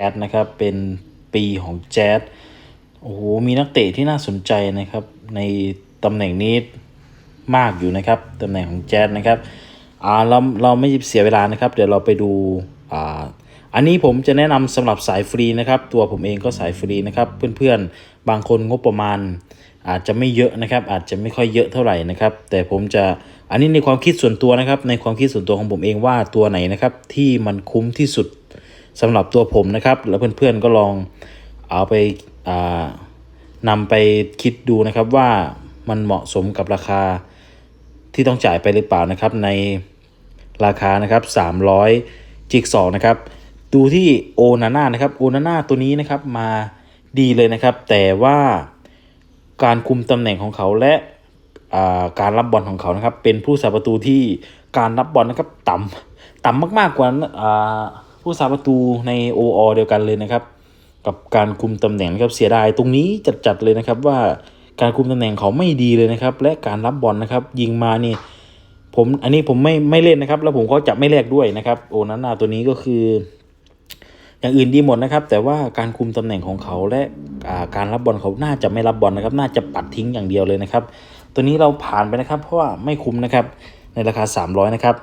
แจ๊ดนะครับ เป็นปีของแจ๊ดโอ้โห มีนักเตะที่น่าสนใจนะครับ ในตำแหน่งนี้มากอยู่นะครับตำแหน่งของแจ๊ดนะครับอ่าเราเราไม่เสียเวลานะครับ เดี๋ยวเราไปดูอ่าอันนี้ผมจะแนะนำสำหรับสายฟรีนะครับ ตัวผมเองก็สายฟรีนะครับ เพื่อนๆ บางคนงบประมาณ อาจจะไม่เยอะนะครับ อาจจะไม่ค่อยเยอะเท่าไหร่นะครับ แต่ผมจะอันนี้ในความคิดส่วนตัวนะครับ ในความคิดส่วนตัวของผมเองว่าตัวไหนนะครับ ที่มันคุ้มที่สุด สำหรับตัวผมนะครับ แล้วเพื่อนๆก็ลองเอาไปานำไปคิดดูนะครับว่ามันเหมาะสมกับราคาที่ต้องจ่ายไปหรือเปล่านะครับในราคานะครับ 300จิกซอว์นะครับ ดูที่โอนาน่านะครับโอนาน่าตัวนี้นะครับมาดีเลยนะครับ แต่ว่าการคุมตำแหน่งของเขาและาการรับบอลของเขานะครับ เป็นผู้สาประตูที่การรับบอลนะครับ ต่ำต่ำมากๆกว่าอ่า ผู้สาประตูใน OO เดียวกันเลยนะครับ กับการคุมตำแหน่งนะครับเสียดายตรงนี้จัดๆเลยนะครับว่าการคุมตำแหน่งเขาไม่ดีเลยนะครับ และการรับบอลนะครับ ยิงมานี่ผมอันนี้ผมไม่ไม่เล่นนะครับ แล้วผมก็จะไม่แลกด้วยนะครับ โอนันนาตัวนี้ก็คือ อย่างอื่นดีหมดนะครับ แต่ว่าการคุมตำแหน่งของเขาและาการรับบอลเขาน่าจะไม่รับบอลนะครับ น่าจะปัดทิ้งอย่างเดียวเลยนะครับ ตัวนี้เราผ่านไปนะครับ เพราะว่าไม่คุ้มนะครับ ในราคา 300 นะครับ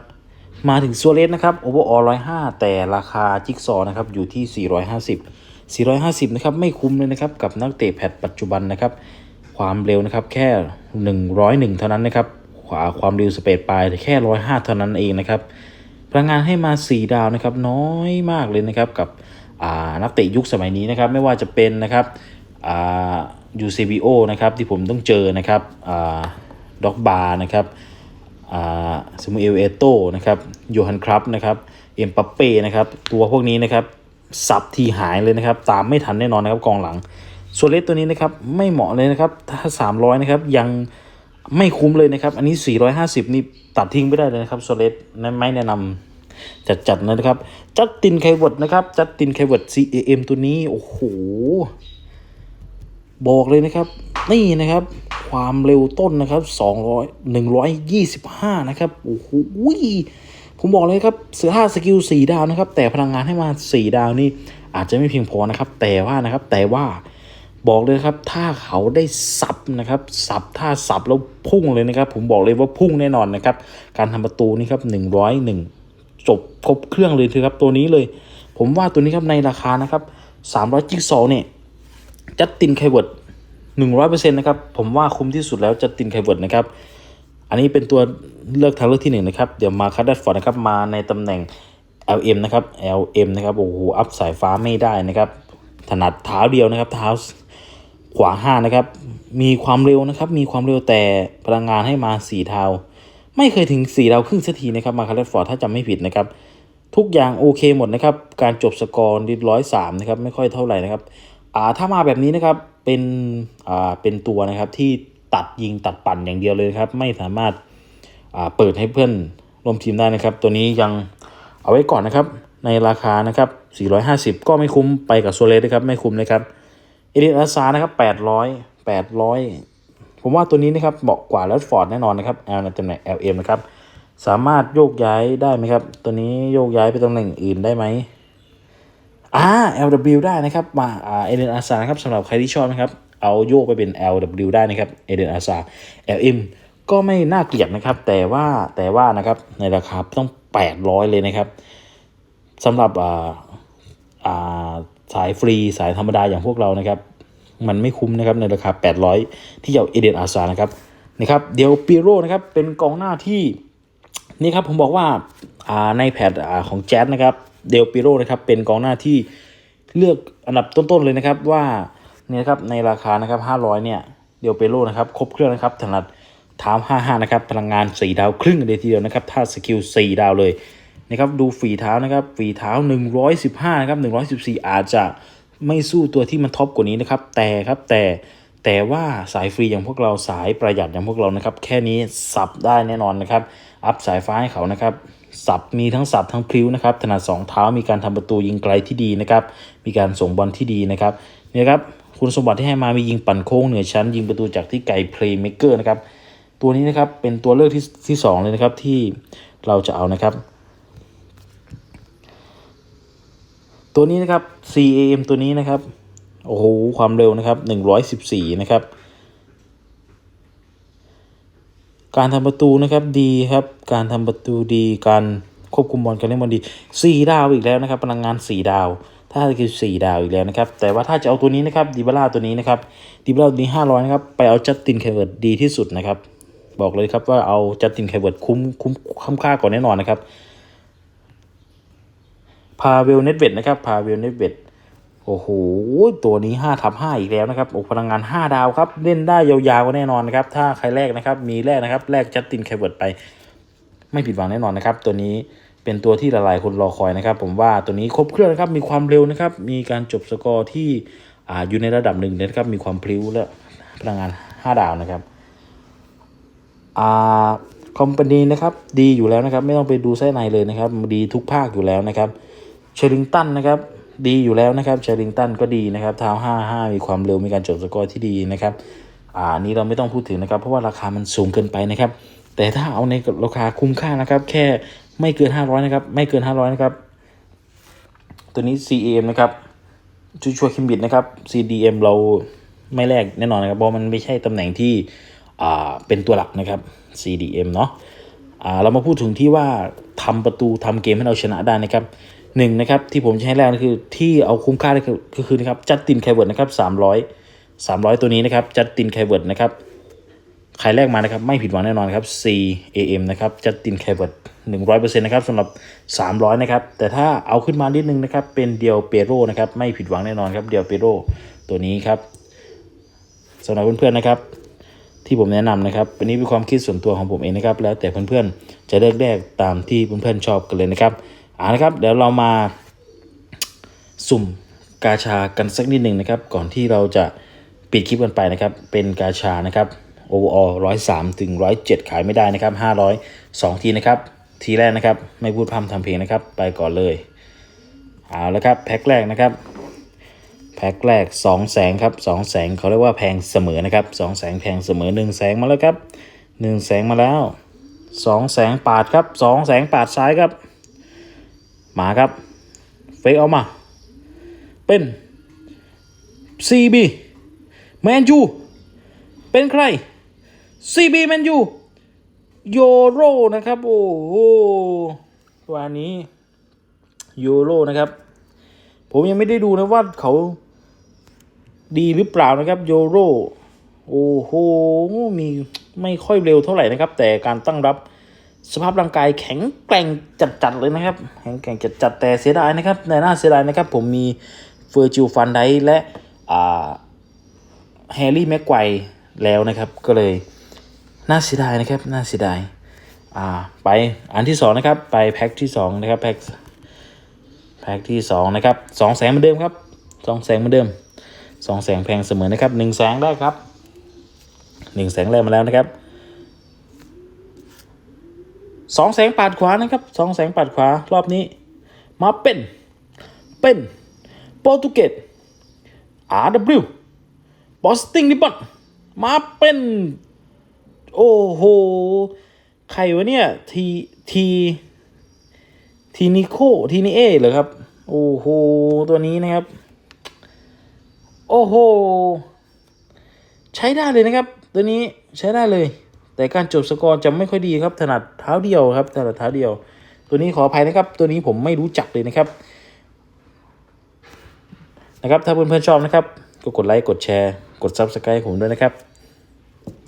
มาถึงซัวเรสนะครับโอเวอร์ออร้อยห้าแต่ราคาจิ๊กซอนะครับอยู่ที่ 450 450นะครับไม่คุ้มเลยนะครับกับนักเตะแพทปัจจุบันนะครับ ความเร็วนะครับแค่ 101 เท่านั้นนะครับขวาความเร็วสเปดปลายแค่ 105 เท่านั้นเองนะครับพลังงานให้มา 4 ดาวนะครับน้อยมากเลยนะครับกับนักเตะยุคสมัยนี้นะครับไม่ว่าจะเป็นนะครับอ่า UCBO นะครับที่ผมต้องเจอนะครับด็อกบาร์นะครับ สมูเอลเอโต้นะครับโยฮันครับนะครับเอ็มปัปเป้นะครับตัวพวกนี้นะครับสับทีหายเลยนะครับ ตามไม่ทันแน่นอนนะครับกองหลังส่วนเลสตัวนี้นะครับไม่เหมาะเลยนะครับถ้า 300นะครับยังไม่คุ้มเลยนะครับ อันนี้ 450 นี่ตัดทิ้งไม่ได้เลยนะครับโซเลสไม่แนะนำจัดๆนะครับ จัดตินไคเวิร์ดนะครับ จัดตินไคเวิร์ด CAM ตัวนี้ โอ้โห บอกเลยนะครับ นี่นะครับ ความเร็วต้นนะครับ200 125 นะครับ โอ้โหผมบอกเลยครับเสือห้าสกิล4ดาวนะครับ แต่พลังงานให้มา 4 ดาวนี่อาจจะไม่เพียงพอนะครับ แต่ว่านะครับ แต่ว่าบอกเลยครับ ถ้าเขาได้สับนะครับ สับถ้าสับแล้วพุ่งเลยนะครับ ผมบอกเลยว่าพุ่งแน่นอนนะครับ การทำประตูนี่ครับ 101 จบครบเครื่องเลยคือครับตัวนี้เลย ผมว่าตัวนี้ครับในราคานะครับ 300 จิกซอว์เนี่ยจัดตินไคเวิร์ด หนึ่งร้อยเปอร์เซ็นต์นะครับผมว่าคุ้มที่สุดแล้วจัดตินไคเวิร์ดนะครับอันนี้เป็นตัวเลือกทางเลือกที่หนึ่งนะครับเดี๋ยวมาคัดดัดฟอร์ดนะครับมาในตำแหน่ง LM นะครับ LM นะครับโอ้โหอัพสายฟ้าไม่ได้นะครับถนัดเท้าเดียวนะครับเท้าขวาห้านะครับมีความเร็วนะครับมีความเร็วแต่พลังงานให้มาสี่เท้าไม่เคยถึงสี่ดาครึ่งสักทีนะครับมาคัดดัดฟอร์ดถ้าจำไม่ผิดนะครับทุกอย่างโอเคหมดนะครับการจบสกอร์ดิร้อยสามนะครับไม่ค่อยเท่าไหร่นะครับ ถ้ามาแบบนี้นะครับเป็นอ่าเป็นตัวนะครับที่ตัดยิงตัดปั่นอย่างเดียวเลยครับ ไม่สามารถอ่าเปิดให้เพื่อนร่วมทีมได้นะครับ ตัวนี้ยังเอาไว้ก่อนนะครับ ในราคานะครับ 450 ก็ไม่คุ้มไปกับโซเลสนะครับ ไม่คุ้มเลยครับเอเดนอาซานะครับ 800 800 ผมว่าตัวนี้นะครับเหมาะกว่าแรดฟอร์ดแน่นอนนะครับ L ในตำแหน่ง LM นะครับ สามารถโยกย้ายได้ไหมครับ ตัวนี้โยกย้ายไปตำแหน่งอื่นได้ไหม อ่า LW ได้นะครับ มาอ่าเอเดนอาซาครับสำหรับใครที่ชอบนะครับ เอาโยกไปเป็น LW ได้นะครับเอเดนอาซา LM ก็ไม่น่าเกลียดนะครับ แต่ว่าแต่ว่านะครับในราคาต้อง 800 เลยนะครับสำหรับอ่าอ่าสายฟรีสายธรรมดาอย่างพวกเรานะครับ มันไม่คุ้มนะครับในราคา 800 ที่จะเอาเอเดนอาซานะครับนะครับเดี๋ยวปิโรนะครับเป็นกองหน้าที่นี่ครับผมบอกว่าอ่าในแพทอ่าของแจ๊สนะครับ เดลปิโรนะครับเป็นกองหน้าที่เลือกอันดับต้นๆเลยนะครับว่าเนี่ยครับในราคานะครับ500เนี่ยเดลเปโรนะครับครบเครื่องนะครับถนัดเท้า55นะครับพลังงาน 4 ดาวครึ่งเลยทีเดียวนะครับถ้าสกิล4ดาวเลยนะครับดูฝีเท้านะครับฝีเท้า 115นะครับ114 อาจจะไม่สู้ตัวที่มันท็อปกว่านี้นะครับแต่ครับแต่แต่ว่าสายฟรีอย่างพวกเราสายประหยัดอย่างพวกเรานะครับแค่นี้สับได้แน่นอนนะครับอัพสายฟ้าให้เขานะครับ สับมีทั้งสับทั้งพลิ้วนะครับถนัดสองเท้ามีการทำประตูยิงไกลที่ดีนะครับ มีการส่งบอลที่ดีนะครับเนี่ยครับคุณสมบัติที่ให้มามียิงปั่นโค้งเหนือชั้น ยิงประตูจากที่ไกลเพลย์เมกเกอร์นะครับตัวนี้นะครับเป็นตัวเลือกที่ที่สองเลยนะครับที่เราจะเอานะครับ ตัวนี้นะครับ CAM ตัวนี้นะครับโอ้โหความเร็วนะครับหนึ่งร้อยสิบสี่นะครับ การทำประตูนะครับดีครับ การทำประตูดีการควบคุมบอลการเล่นบอลดีสี่ดาวอีกแล้วนะครับพลังงานสี่ดาว ถ้าคือสี่ดาวอีกแล้วนะครับ แต่ว่าถ้าจะเอาตัวนี้นะครับดิบาร่าตัวนี้นะครับดิบาร่าตัวนี้ห้าร้อยนะครับไปเอาจัสตินเคเวิร์ดดีที่สุดนะครับ บอกเลยครับว่าเอาจัสตินเคเวิร์ดคุ้มคุ้มคุ้มค่าก่อนแน่นอนนะครับพาเวลเน็ตเวดนะครับพาเวลเน็ตเวด โอ้โห ตัวนี้5ทับ5อีกแล้วนะครับโอ้พลังงาน 5 ดาวครับ เล่นได้ยาวๆก็แน่นอนนะครับ ถ้าใครแรกนะครับ มีแรกนะครับ แรกจัสตินเคเวิร์ดไป ไม่ผิดหวังแน่นอนนะครับ ตัวนี้เป็นตัวที่หลายๆคนรอคอยนะครับ ผมว่าตัวนี้ครบเครื่องนะครับ มีความเร็วนะครับ มีการจบสกอร์ที่อ่าอยู่ในระดับหนึ่งนะครับ มีความพลิ้วและพลังงาน 5 ดาวนะครับอ่าคอมพานีนะครับดีอยู่แล้วนะครับ ไม่ต้องไปดูไส้ในเลยนะครับ ดีทุกภาคอยู่แล้วนะครับ เชลิงตันนะครับ ดีอยู่แล้วนะครับเชลิงตันก็ดีนะครับเท้าห้าห้ามีความเร็วมีการจบสกอร์ที่ดีนะครับอ่านี้เราไม่ต้องพูดถึงนะครับ เพราะว่าราคามันสูงเกินไปนะครับ แต่ถ้าเอาในราคาคุ้มค่านะครับ แค่ไม่เกิน 500 นะครับ ไม่เกิน 500 นะครับ ตัวนี้ CM นะครับชูชัวคิมบิดนะครับ CDM เราไม่แลกแน่นอนนะครับเพราะมันไม่ใช่ตำแหน่งที่อ่าเป็นตัวหลักนะครับ CDM เนาะอ่าเรามาพูดถึงที่ว่าทำประตูทำเกมให้เราชนะได้นะครับ หนึ่งนะครับที่ผมให้แรกก็คือที่เอาคุ้มค่าได้คือก็คือนะครับจัดตินไคเวิร์ดนะครับสามร้อยสามร้อยตัวนี้นะครับจัดตินไคเวิร์ดนะครับใครแรกมานะครับไม่ผิดหวังแน่นอนครับ CAM นะครับจัดตินไคเวิร์ดหนึ่งร้อยเปอร์เซ็นต์นะครับสำหรับสามร้อยนะครับแต่ถ้าเอาขึ้นมานิดนึงนะครับเป็นเดียวเปโรนะครับไม่ผิดหวังแน่นอนครับเดียวเปโรตัวนี้ครับสำหรับเพื่อนๆนะครับที่ผมแนะนำนะครับอันนี้เป็นความคิดส่วนตัวของผมเองนะครับ แล้วแต่เพื่อนๆจะเลือกแรกตามที่เพื่อนๆชอบกันเลยนะครับ อ่านะครับ เดี๋ยวเรามาสุ่มกาชากันสักนิดหนึ่งนะครับ ก่อนที่เราจะปิดคลิปกันไปนะครับ เป็นกาชานะครับ overall ร้อยสามถึงร้อยเจ็ดขายไม่ได้นะครับห้าร้อยสองทีนะครับ ทีแรกนะครับ ไม่พูดพร่ำทำเพลงนะครับ ไปก่อนเลย เอาแล้วครับ แพ็คแรกนะครับ แพ็คแรกสองแสงครับสองแสงเขาเรียกว่าแพงเสมอนะครับสองแสงแพงเสมอหนึ่งแสงมาแล้วครับหนึ่งแสงมาแล้วสองแสงปาดครับสองแสงปาดซ้ายครับ มาครับ เฟกเอามา เป็น CB แมนยู เป็นใคร CB แมนยูโยโรนะครับ โอ้โหวันนี้โยโรนะครับ ผมยังไม่ได้ดูนะว่าเขาดีหรือเปล่านะครับโยโรโอ้โหมีไม่ค่อยเร็วเท่าไหร่นะครับ แต่การตั้งรับ สภาพร่างกายแข็งแกร่งจัดๆเลยนะครับ แข็งแกร่งจัดๆแต่เสียดายนะครับในหน่าเสียดายนะครับ ผมมีเฟอร์จิลฟันไดและอ่าแฮร์รี่แม็กไกวแล้วนะครับก็เลยน่าเสียดายนะครับน่าเสียดายอ่าไปอันที่สองนะครับ ไปแพ็คที่สองนะครับแพ็คแพ็คที่สองนะครับสองแสงเหมือนเดิมครับสองแสงเหมือนเดิมสองแสงแพงเสมอนะครับหนึ่งแสงได้ครับหนึ่งแสงแรกมาแล้วนะครับ สองแสงปาดขวานะครับสองแสงปาดขวารอบนี้ มาเป็นเป็นโปรตุเกส RW บอสติงลิบอนมาเป็น โอ้โห ใครวะเนี่ย ทีทีทีนิโคทีนิเอเหรอครับ โอ้โห ตัวนี้นะครับ โอ้โห ใช้ได้เลยนะครับ ตัวนี้ใช้ได้เลย แต่การจบสกอร์จะไม่ค่อยดีครับถนัดเท้าเดียวครับถนัดเท้าเดียว ตัวนี้ขออภัยนะครับ ตัวนี้ผมไม่รู้จักเลยนะครับนะครับถ้าเพื่อนๆชอบนะครับ ก็กดไลค์กดแชร์ กด Subscribe ผมด้วยนะครับ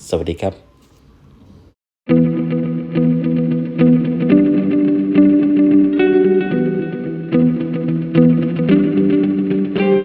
สวัสดีครับ